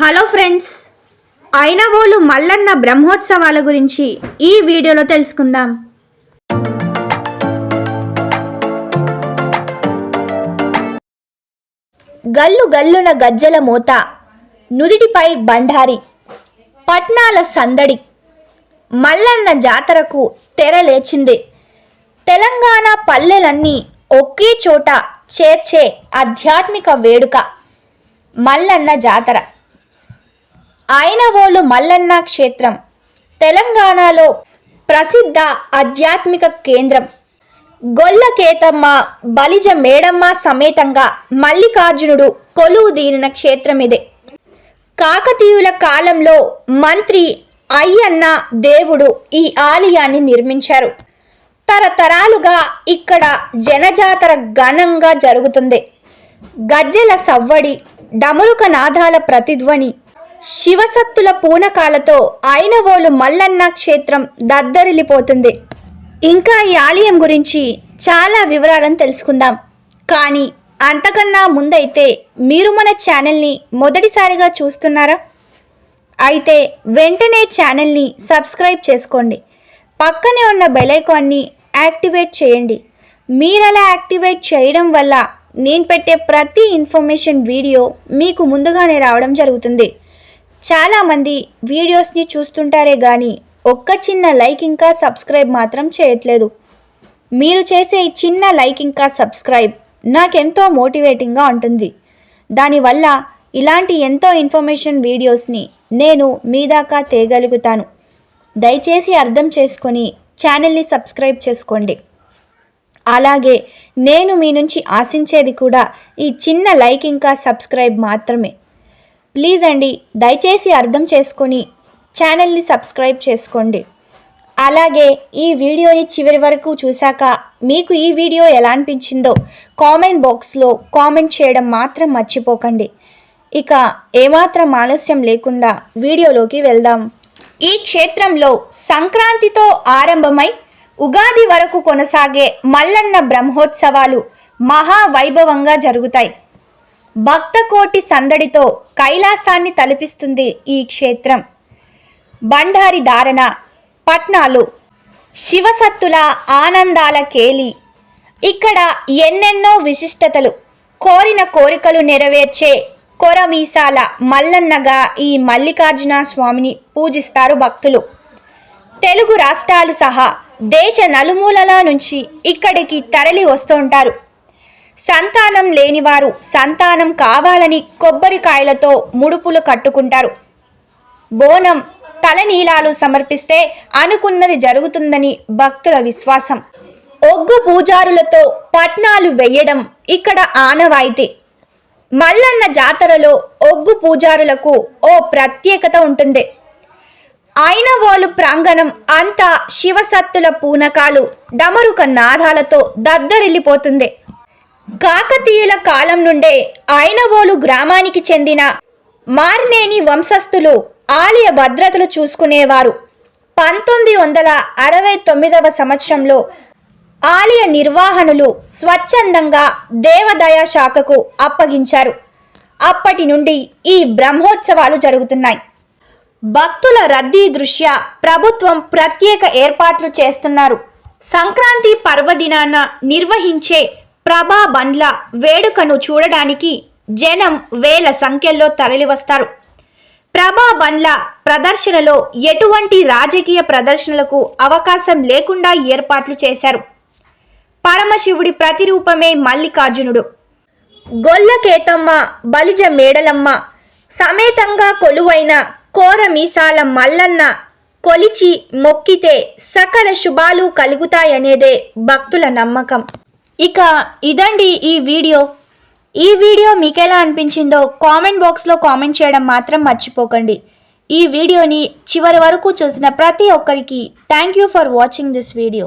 Hello friends Ainavolu Mallanna బ్రహ్మోత్సవాల గురించి ఈ వీడియోలో తెలుసుకుందాం. గల్లు గల్లున గజ్జల మోత నుదిటిపై బండారి పట్నాల సందడి. మల్లన్న జాతరకు తెర లేచింది. తెలంగాణ పల్లెలన్నీ ఒకే చోట చేర్చే ఆధ్యాత్మిక వేడుక మల్లన్న జాతర. ఐనవోలు మల్లన్న క్షేత్రం. తెలంగాణలో ప్రసిద్ధ ఆధ్యాత్మిక కేంద్రం. గొల్లకేతమ్మ బలిజ మేడమ్మ సమేతంగా మల్లికార్జునుడు కొలువు దీనిన క్షేత్రం ఇదే కాకతీయుల కాలంలో మంత్రి అయ్యన్న దేవుడు ఈ ఆలయాన్ని నిర్మించారు. తరతరాలుగా ఇక్కడ జనజాతర ఘనంగా జరుగుతుంది. గజ్జెల సవ్వడి డమరుక నాదాల ప్రతిధ్వని శివసత్తుల పూనకాలతో ఐనవోలు మల్లన్న క్షేత్రం దద్దరిల్లిపోతుంది. ఇంకా ఈ ఆలయం గురించి చాలా వివరాలను తెలుసుకుందాం. కానీ అంతకన్నా ముందైతే మీరు మన ఛానల్ని మొదటిసారిగా చూస్తున్నారా? అయితే వెంటనే ఛానల్ని సబ్స్క్రైబ్ చేసుకోండి. పక్కనే ఉన్న బెలైకాన్ని యాక్టివేట్ చేయండి. మీరు అలా యాక్టివేట్ చేయడం వల్ల నేను పెట్టే ప్రతి ఇన్ఫర్మేషన్ వీడియో మీకు ముందుగానే రావడం జరుగుతుంది. చాలామంది వీడియోస్ని చూస్తుంటారే కానీ ఒక్క చిన్న లైక్ ఇంకా సబ్స్క్రైబ్ మాత్రం చేయట్లేదు. మీరు చేసే ఈ చిన్న లైక్ ఇంకా సబ్స్క్రైబ్ నాకెంతో మోటివేటింగ్గా ఉంటుంది. దానివల్ల ఇలాంటి ఎంతో ఇన్ఫర్మేషన్ వీడియోస్ని నేను మీ దాకా తేగలుగుతాను. దయచేసి అర్థం చేసుకొని ఛానల్ని సబ్స్క్రైబ్ చేసుకోండి. అలాగే నేను మీ నుంచి ఆశించేది కూడా ఈ చిన్న లైక్ ఇంకా సబ్స్క్రైబ్ మాత్రమే. ప్లీజ్ అండి దయచేసి అర్థం చేసుకొని ఛానల్ని సబ్స్క్రైబ్ చేసుకోండి. అలాగే ఈ వీడియోని చివరి వరకు చూశాక మీకు ఈ వీడియో ఎలా అనిపించిందో కామెంట్ బాక్స్లో కామెంట్ చేయడం మాత్రం మర్చిపోకండి. ఇక ఏమాత్రం ఆలస్యం లేకుండా వీడియోలోకి వెళ్దాం. ఈ క్షేత్రంలో సంక్రాంతితో ఆరంభమై ఉగాది వరకు కొనసాగే మల్లన్న బ్రహ్మోత్సవాలు మహావైభవంగా జరుగుతాయి. భక్తకోటి సందడితో కైలాసాన్ని తలపిస్తుంది ఈ క్షేత్రం. బండారి ధారణ పట్నాలు శివసత్తుల ఆనందాల కేలి. ఇక్కడ ఎన్నెన్నో విశిష్టతలు. కోరిన కోరికలు నెరవేర్చే కొరమీసాల మల్లన్నగా ఈ మల్లికార్జున స్వామిని పూజిస్తారు భక్తులు. తెలుగు రాష్ట్రాలు సహా దేశ నలుమూలల నుంచి ఇక్కడికి తరలి వస్తుంటారు సంతానం లేనివారు సంతానం కావాలని కొబ్బరికాయలతో ముడుపులు కట్టుకుంటారు. బోనం తలనీలాలు సమర్పిస్తే అనుకున్నది జరుగుతుందని భక్తుల విశ్వాసం. ఒగ్గు పూజారులతో పట్నాలు వెయ్యడం ఇక్కడ ఆనవాయితీ. మల్లన్న జాతరలో ఒగ్గు పూజారులకు ఓ ప్రత్యేకత ఉంటుంది. ఐనవోలు ప్రాంగణం అంతా శివసత్తుల పూనకాలు డమరుక నాదాలతో దద్దరిల్లిపోతుంది. కాకతీయుల కాలం నుండే ఆయనవోలు గ్రామానికి చెందిన మార్నేని వంశస్థులు ఆలయ భద్రతలు చూసుకునేవారు. పంతొమ్మిది వందల అరవై తొమ్మిదవ సంవత్సరంలో ఆలయ నిర్వహణలు స్వచ్ఛందంగా దేవదయా శాఖకు అప్పగించారు. అప్పటి నుండి ఈ బ్రహ్మోత్సవాలు జరుగుతున్నాయి. భక్తుల రద్దీ దృష్ట్యా ప్రభుత్వం ప్రత్యేక ఏర్పాట్లు చేస్తున్నారు. సంక్రాంతి పర్వదినాన నిర్వహించే ప్రభా బండ్ల వేడుకను చూడడానికి జనం వేల సంఖ్యల్లో తరలివస్తారు. ప్రభా బండ్ల ప్రదర్శనలో ఎటువంటి రాజకీయ ప్రదర్శనలకు అవకాశం లేకుండా ఏర్పాట్లు చేశారు. పరమశివుడి ప్రతిరూపమే మల్లికార్జునుడు. గొల్లకేతమ్మ బలిజ మేడలమ్మ సమేతంగా కొలువైన కోర మీసాల మల్లన్న కొలిచి మొక్కితే సకల శుభాలు కలుగుతాయనేదే భక్తుల నమ్మకం. ఇక ఇదండి ఈ వీడియో. ఈ వీడియో మీకెలా అనిపించిందో కామెంట్ బాక్స్లో కామెంట్ చేయడం మాత్రం మర్చిపోకండి. ఈ వీడియోని చివరి వరకు చూసిన ప్రతి ఒక్కరికి thank you for watching this video.